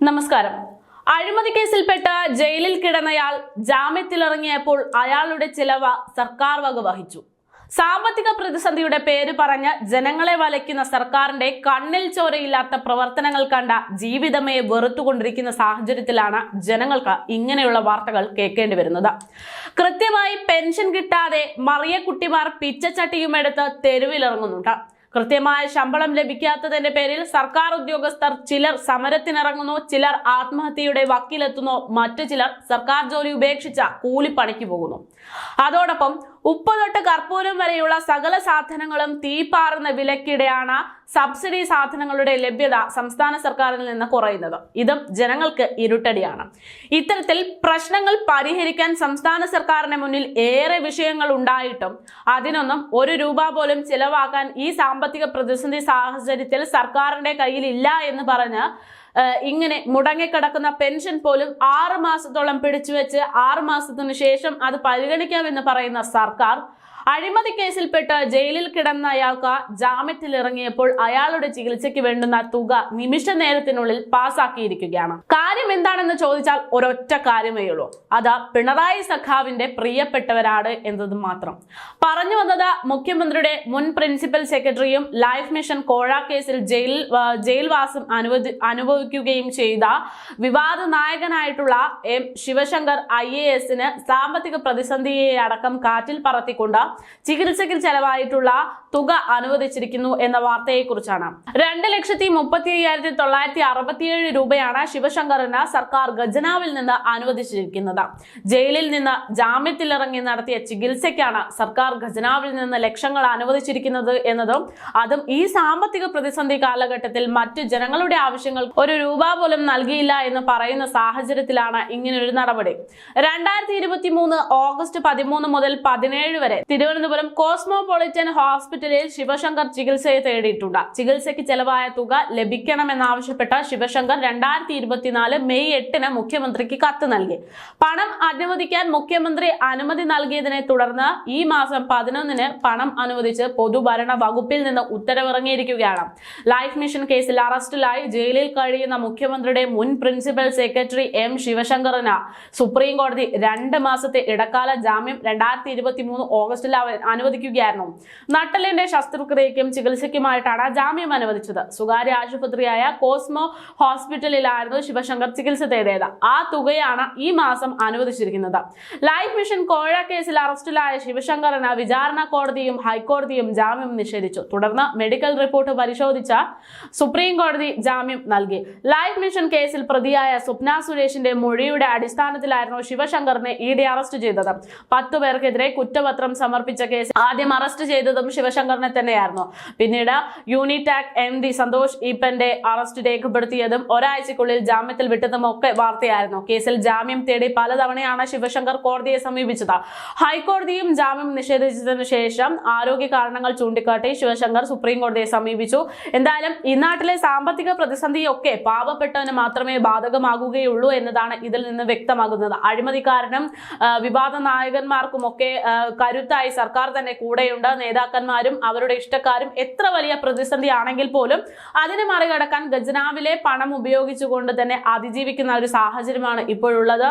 നമസ്കാരം. അഴിമതി കേസിൽപ്പെട്ട ജയിലിൽ കിടന്നയാൾ ജാമ്യത്തിലിറങ്ങിയപ്പോൾ അയാളുടെ ചിലവ സർക്കാർ വക വഹിച്ചു. സാമ്പത്തിക പ്രതിസന്ധിയുടെ പേര് പറഞ്ഞ് ജനങ്ങളെ വലയ്ക്കുന്ന സർക്കാരിന്റെ കണ്ണിൽ ചോരയില്ലാത്ത പ്രവർത്തനങ്ങൾ കണ്ട ജീവിതമേ വെറുത്തുകൊണ്ടിരിക്കുന്ന സാഹചര്യത്തിലാണ് ജനങ്ങൾക്ക് ഇങ്ങനെയുള്ള വാർത്തകൾ കേൾക്കേണ്ടി വരുന്നത്. കൃത്യമായി പെൻഷൻ കിട്ടാതെ മറിയ കുട്ടിമാർ പിച്ചച്ചട്ടിയുമെടുത്ത് തെരുവിലിറങ്ങുന്നുണ്ട്. കൃത്യമായ ശമ്പളം ലഭിക്കാത്തതിന്റെ പേരിൽ സർക്കാർ ഉദ്യോഗസ്ഥർ ചിലർ സമരത്തിനിറങ്ങുന്നു ചിലർ ആത്മഹത്യയുടെ വക്കിലെത്തുന്നു മറ്റു ചിലർ സർക്കാർ ജോലി ഉപേക്ഷിച്ച കൂലിപ്പണിക്ക് പോകുന്നു. അതോടൊപ്പം ഉപ്പ് തൊട്ട് കർപ്പൂരം വരെയുള്ള സകല സാധനങ്ങളും തീപാറുന്ന വിലക്കിടെയാണ് സബ്സിഡി സാധനങ്ങളുടെ ലഭ്യത സംസ്ഥാന സർക്കാരിൽ നിന്ന് കുറയുന്നത്. ഇതും ജനങ്ങൾക്ക് ഇരുട്ടടിയാണ്. ഇത്തരത്തിൽ പ്രശ്നങ്ങൾ പരിഹരിക്കാൻ സംസ്ഥാന സർക്കാരിന് മുന്നിൽ ഏറെ വിഷയങ്ങൾ ഉണ്ടായിട്ടും അതിനൊന്നും ഒരു രൂപ പോലും ചിലവാക്കാൻ ഈ സാമ്പത്തിക പ്രതിസന്ധി സാഹചര്യത്തിൽ സർക്കാരിന്റെ കയ്യിൽ ഇല്ല എന്ന് പറഞ്ഞ് ഇങ്ങനെ മുടങ്ങിക്കിടക്കുന്ന പെൻഷൻ പോലും ആറ് മാസത്തോളം പിടിച്ചു വെച്ച് ആറ് മാസത്തിനു ശേഷം അത് പരിഗണിക്കാമെന്ന് പറയുന്ന സർക്കാർ അഴിമതി കേസിൽപ്പെട്ട് ജയിലിൽ കിടന്ന അയാൾക്ക് ജാമ്യത്തിൽ ഇറങ്ങിയപ്പോൾ അയാളുടെ ചികിത്സയ്ക്ക് വേണ്ടുന്ന തുക നിമിഷ നേരത്തിനുള്ളിൽ പാസാക്കിയിരിക്കുകയാണ്. കാര്യം എന്താണെന്ന് ചോദിച്ചാൽ ഒരൊറ്റ കാര്യമേ ഉള്ളൂ. അത് പിണറായി സഖാവിന്റെ പ്രിയപ്പെട്ടവരാണ് എന്നത് മാത്രം. പറഞ്ഞു വന്നത് മുഖ്യമന്ത്രിയുടെ മുൻ പ്രിൻസിപ്പൽ സെക്രട്ടറിയും ലൈഫ് മിഷൻ കോഴ കേസിൽ ജയിൽ ജയിൽവാസം അനുവദി അനുഭവിക്കുകയും ചെയ്ത വിവാദ നായകനായിട്ടുള്ള എം ശിവശങ്കർ ഐ എ എസിന് സാമ്പത്തിക പ്രതിസന്ധിയെ അടക്കം കാറ്റിൽ പറത്തിക്കൊണ്ട് ചികിത്സയ്ക്ക് ചെലവായിട്ടുള്ള തുക അനുവദിച്ചിരിക്കുന്നു എന്ന വാർത്തയെക്കുറിച്ചാണ്. രണ്ട് ലക്ഷത്തി മുപ്പത്തി അയ്യായിരത്തി തൊള്ളായിരത്തി അറുപത്തിയേഴ് രൂപയാണ് ശിവശങ്കറിന് സർക്കാർ ഖജനാവിൽ നിന്ന് അനുവദിച്ചിരിക്കുന്നത്. ജയിലിൽ നിന്ന് ജാമ്യത്തിലിറങ്ങി നടത്തിയ ചികിത്സയ്ക്കാണ് സർക്കാർ ഖജനാവിൽ നിന്ന് ലക്ഷങ്ങൾ അനുവദിച്ചിരിക്കുന്നത് എന്നതും അതും ഈ സാമ്പത്തിക പ്രതിസന്ധി കാലഘട്ടത്തിൽ മറ്റു ജനങ്ങളുടെ ആവശ്യങ്ങൾ ഒരു രൂപ പോലും നൽകിയില്ല എന്ന് പറയുന്ന സാഹചര്യത്തിലാണ് ഇങ്ങനൊരു നടപടി. രണ്ടായിരത്തി ഇരുപത്തി മൂന്ന് ഓഗസ്റ്റ് പതിമൂന്ന് മുതൽ പതിനേഴ് വരെ തിരുവനന്തപുരം കോസ്മോപൊളിറ്റൻ ഹോസ്പിറ്റലിൽ ശിവശങ്കർ ചികിത്സയെ തേടിയിട്ടുണ്ട്. ചികിത്സയ്ക്ക് ചെലവായ തുക ലഭിക്കണമെന്നാവശ്യപ്പെട്ട ശിവശങ്കർ രണ്ടായിരത്തി ഇരുപത്തിനാല് മെയ് എട്ടിന് മുഖ്യമന്ത്രിക്ക് കത്ത് നൽകി. പണം അനുവദിക്കാൻ മുഖ്യമന്ത്രി അനുമതി നൽകിയതിനെ തുടർന്ന് ഈ മാസം പതിനൊന്നിന് പണം അനുവദിച്ച് പൊതുഭരണ വകുപ്പിൽ നിന്ന് ഉത്തരവിറങ്ങിയിരിക്കുകയാണ്. ലൈഫ് മിഷൻ കേസിൽ അറസ്റ്റിലായി ജയിലിൽ കഴിയുന്ന മുഖ്യമന്ത്രിയുടെ മുൻ പ്രിൻസിപ്പൽ സെക്രട്ടറി എം ശിവശങ്കറിന് സുപ്രീം കോടതി രണ്ട് മാസത്തെ ഇടക്കാല ജാമ്യം രണ്ടായിരത്തി ഓഗസ്റ്റിൽ അനുവദിക്കുകയായിരുന്നു. നട്ടലിന്റെ ശസ്ത്രക്രിയയ്ക്കും ചികിത്സയ്ക്കുമായിട്ടാണ് ജാമ്യം അനുവദിച്ചത്. സ്വകാര്യ ആശുപത്രിയായ കോസ്മോ ഹോസ്പിറ്റലിലായിരുന്നു ശിവശങ്കർ ചികിത്സ തേടിയത്. ആ തുകയാണ് ഈ മാസം അനുവദിച്ചിരിക്കുന്നത്. ലൈഫ് മിഷൻ കോഴ കേസിൽ അറസ്റ്റിലായ ശിവശങ്കറിന് വിചാരണ കോടതിയും ഹൈക്കോടതിയും ജാമ്യം നിഷേധിച്ചു. തുടർന്ന് മെഡിക്കൽ റിപ്പോർട്ട് പരിശോധിച്ച സുപ്രീം കോടതി ജാമ്യം നൽകി. ലൈഫ് മിഷൻ കേസിൽ പ്രതിയായ സ്വപ്ന സുരേഷിന്റെ മൊഴിയുടെ അടിസ്ഥാനത്തിലായിരുന്നു ശിവശങ്കറിനെ ഇ ഡി അറസ്റ്റ് ചെയ്തത്. പത്തു പേർക്കെതിരെ കുറ്റപത്രം സമർപ്പിച്ച കേസ് ആദ്യം അറസ്റ്റ് ചെയ്തതും ശിവശങ്കറിനെ തന്നെയായിരുന്നു. പിന്നീട് യൂണിടാക് എം ഡി സന്തോഷ് ഈപ്പന്റെ അറസ്റ്റ് രേഖപ്പെടുത്തിയതും ഒരാഴ്ചക്കുള്ളിൽ ജാമ്യത്തിൽ വിട്ടതും ഒക്കെ വാർത്തയായിരുന്നു. കേസിൽ ജാമ്യം തേടി പലതവണയാണ് ശിവശങ്കർ കോടതിയെ സമീപിച്ചത്. ഹൈക്കോടതിയും ജാമ്യം നിഷേധിച്ചതിനു ശേഷം ആരോഗ്യ കാരണങ്ങൾ ചൂണ്ടിക്കാട്ടി ശിവശങ്കർ സുപ്രീം കോടതിയെ സമീപിച്ചു. എന്തായാലും ഈ നാട്ടിലെ സാമ്പത്തിക പ്രതിസന്ധിയൊക്കെ പാവപ്പെട്ടവന് മാത്രമേ ബാധകമാകുകയുള്ളൂ എന്നതാണ് ഇതിൽ നിന്ന് വ്യക്തമാകുന്നത്. അഴിമതിക്കാരനും വിവാദ നായകന്മാർക്കുമൊക്കെ ആ, കരുത്തായി സർക്കാർ തന്നെ കൂടെയുണ്ട്. നേതാക്കന്മാരും അവരുടെ ഇഷ്ടക്കാരും എത്ര വലിയ പ്രതിസന്ധി ആണെങ്കിൽ പോലും അതിനെ മറികടക്കാൻ ഖജനാവിലെ പണം ഉപയോഗിച്ചുകൊണ്ട് തന്നെ അതിജീവിക്കുന്ന ഒരു സാഹചര്യമാണ് ഇപ്പോഴുള്ളത്.